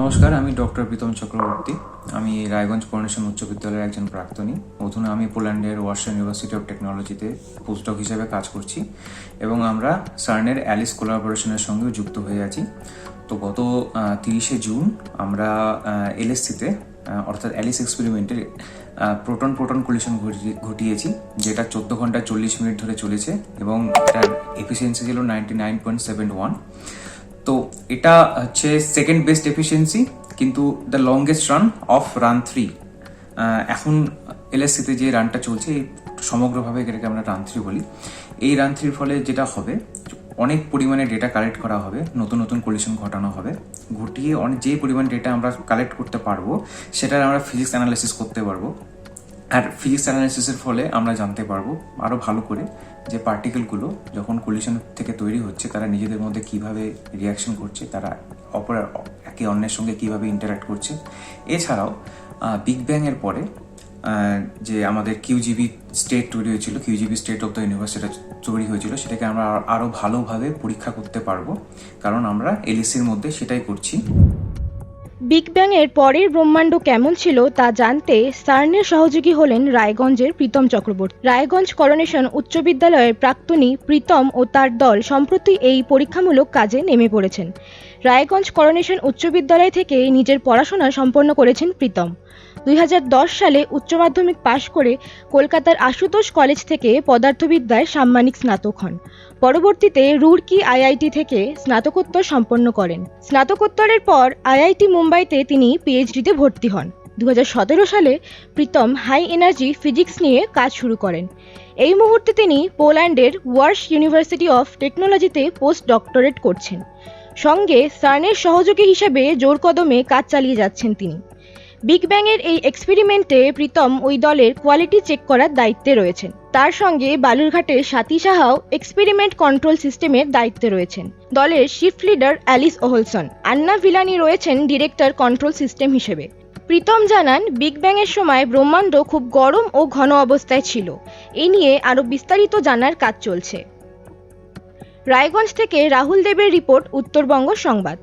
নমস্কার, আমি ডক্টর প্রীতম চক্রবর্তী। আমি রায়গঞ্জ করোনেশন উচ্চ বিদ্যালয়ের একজন প্রাক্তনী। অধুনা আমি পোল্যান্ডের ওয়ার্সা ইউনিভার্সিটি অফ টেকনোলজিতে পোস্টডক হিসেবে কাজ করছি এবং আমরা সার্নের অ্যালিস কোলাবোরেশনের সঙ্গেও যুক্ত হয়ে আছি। তো গত তিরিশে জুন আমরা এলএসসিতে অর্থাৎ অ্যালিস এক্সপেরিমেন্টের প্রোটন প্রোটন কলিশন ঘটিয়েছি, যেটা চোদ্দ ঘণ্টা চল্লিশ মিনিট ধরে চলেছে এবং এটার এফিসিয়েন্সি ছিল ninety nine point seven one তো এটা হচ্ছে সেকেন্ড বেস্ট এফিসিয়েন্সি কিন্তু the longest run of run three এখন এলএসসিতে যে রানটা চলছে, সমগ্রভাবে এটাকে আমরা রান থ্রি বলি। এই রান থ্রির ফলে যেটা হবে, অনেক পরিমাণে ডেটা কালেক্ট করা হবে, নতুন নতুন কলিশন ঘটানো হবে। ঘটিয়ে অনেক যে পরিমাণ ডেটা আমরা কালেক্ট করতে পারব, সেটার আমরা ফিজিক্স অ্যানালাইসিস করতে পারব। আর ফিজিক্স অ্যানালাইসিসের ফলে আমরা জানতে পারব আরও ভালো করে যে পার্টিকেলগুলো যখন কলিশন থেকে তৈরি হচ্ছে, তারা নিজেদের মধ্যে কীভাবে রিয়াকশন করছে, তারা অপর একে অন্যের সঙ্গে কীভাবে ইন্টারাক্ট করছে। এছাড়াও বিগ ব্যাং এর পরে যে আমাদের কিউজিবি স্টেট তৈরি হয়েছিল QGB state of the university তৈরি হয়েছিল, সেটাকে আমরা আরও ভালোভাবে পরীক্ষা করতে পারব। কারণ আমরা এলএসির মধ্যে সেটাই করছি। বিগ ব্যাংয়ের পরের ব্রহ্মাণ্ড কেমন ছিল তা জানতে সার্নের সহযোগী হলেন রায়গঞ্জের প্রীতম চক্রবর্তী। রায়গঞ্জ করোনেশন উচ্চ বিদ্যালয়ের প্রাক্তনী প্রীতম ও তার দল সম্প্রতি এই পরীক্ষামূলক কাজে নেমে পড়েছেন। রায়গঞ্জ করোনেশন উচ্চ বিদ্যালয় থেকে নিজের পড়াশোনা সম্পন্ন করেছেন প্রীতম। দুই হাজার দশ সালে উচ্চ মাধ্যমিক পাশ করে কলকাতার আশুতোষ কলেজ থেকে পদার্থবিদ্যায় সাম্মানিক স্নাতক হন। পরবর্তীতে রুড়কি আইআইটি থেকে স্নাতকোত্তর সম্পন্ন করেন। স্নাতকোত্তরের পর আইআইটি মুম্বাইতে তিনি পিএইচডিতে ভর্তি হন। দুই হাজার সতেরো সালে প্রীতম হাই এনার্জি ফিজিক্স নিয়ে কাজ শুরু করেন। এই মুহূর্তে তিনি পোল্যান্ডের ওয়ার্স ইউনিভার্সিটি অফ টেকনোলজিতে পোস্ট ডক্টরেট করছেন। সঙ্গে সার্নের সহযোগী হিসেবে জোর কদমে কাজ চালিয়ে যাচ্ছেন তিনি। বিগ ব্যাংয়ের এই এক্সপেরিমেন্টে প্রীতম ওই দলের কোয়ালিটি চেক করার দায়িত্বে রয়েছেন। তার সঙ্গে বালুরঘাটের সাথী সাহাও এক্সপেরিমেন্ট কন্ট্রোল সিস্টেমের দায়িত্বে রয়েছেন। দলের শিফট লিডার অ্যালিস ওহলসন, আন্না ভিলানি রয়েছেন ডিরেক্টর কন্ট্রোল সিস্টেম হিসেবে। প্রীতম জানান, বিগ ব্যাংয়ের সময় ব্রহ্মাণ্ড খুব গরম ও ঘন অবস্থায় ছিল। এ নিয়ে আরও বিস্তারিত জানার কাজ চলছে। রায়গঞ্জ থেকে রাহুল দেবের রিপোর্ট উত্তরবঙ্গ সংবাদ।